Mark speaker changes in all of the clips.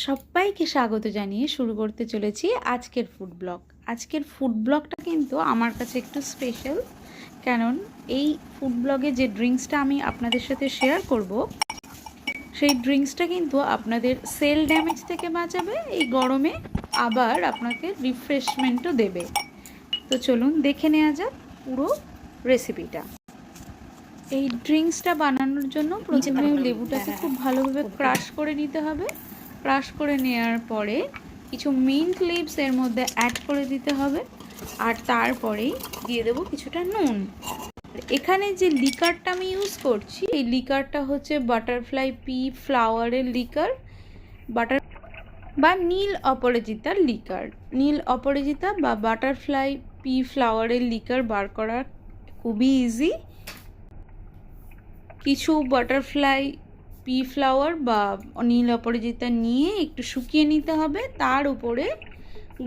Speaker 1: সবাইকে স্বাগত জানিয়ে শুরু করতে চলেছি আজকের ফুড ব্লগ আজকের ফুড ব্লগটা কিন্তু আমার কাছে একটু স্পেশাল কারণ এই ফুড ব্লগে যে ড্রিঙ্কসটা আমি আপনাদের সাথে শেয়ার করব সেই ড্রিঙ্কসটা কিন্তু আপনাদের সেল ড্যামেজ থেকে বাঁচাবে এই গরমে আবার আপনাকে রিফ্রেশমেন্টও দেবে। তো চলুন দেখে নেওয়া যাক পুরো রেসিপিটা এই ড্রিঙ্কসটা বানানোর জন্য প্রথমে লেবুটাকে খুব ভালোভাবে ক্রাশ করে নিতে হবে। ক্রাশ করে নেওয়ার পরে কিছু মিন্ট লিভস এর মধ্যে অ্যাড করে দিতে হবে আর তারপরেই দিয়ে দেবো কিছুটা নুন। এখানে যে লিকারটা আমি ইউজ করছি, এই লিকারটা হচ্ছে বাটারফ্লাই পি ফ্লাওয়ারের লিকার বাটার বা নীল অপরাজিতার লিকার নীল অপরাজিতা বা বাটারফ্লাই পি ফ্লাওয়ারের লিকার বার করা খুবই ইজি কিছু বাটারফ্লাই পি ফ্লাওয়ার বা নীল অপরাজিতা নিয়ে একটু শুকিয়ে নিতে হবে। তার উপরে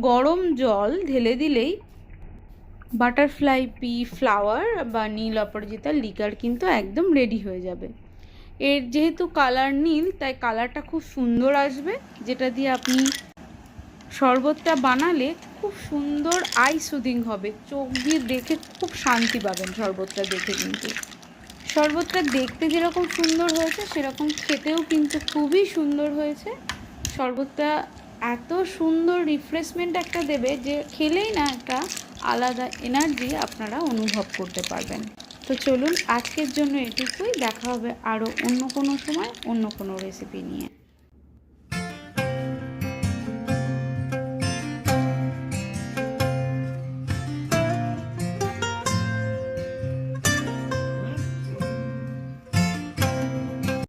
Speaker 1: গরম জল ঢেলে দিলেই বাটারফ্লাই পি ফ্লাওয়ার বা নীল অপরাজিতার লিকার কিন্তু একদম রেডি হয়ে যাবে। এর যেহেতু কালার নীল, তাই কালারটা খুব সুন্দর আসবে, যেটা দিয়ে আপনি শরবতটা বানালে খুব সুন্দর আই সুদিং হবে। চোখ দিয়ে দেখে খুব শান্তি পাবেন শরবতটা দেখে কিন্তু। শরবতটা দেখতে যেরকম সুন্দর হয়েছে, সেরকম খেতেও কিন্তু খুবই সুন্দর হয়েছে। শরবতটা এত সুন্দর রিফ্রেশমেন্ট একটা দেবে যে খেলেই না একটা আলাদা এনার্জি আপনারা অনুভব করতে পারবেন। তো চলুন আজকের জন্য এটুকুই, দেখা হবে আরও অন্য কোনো সময়, অন্য কোনো রেসিপি নিয়ে।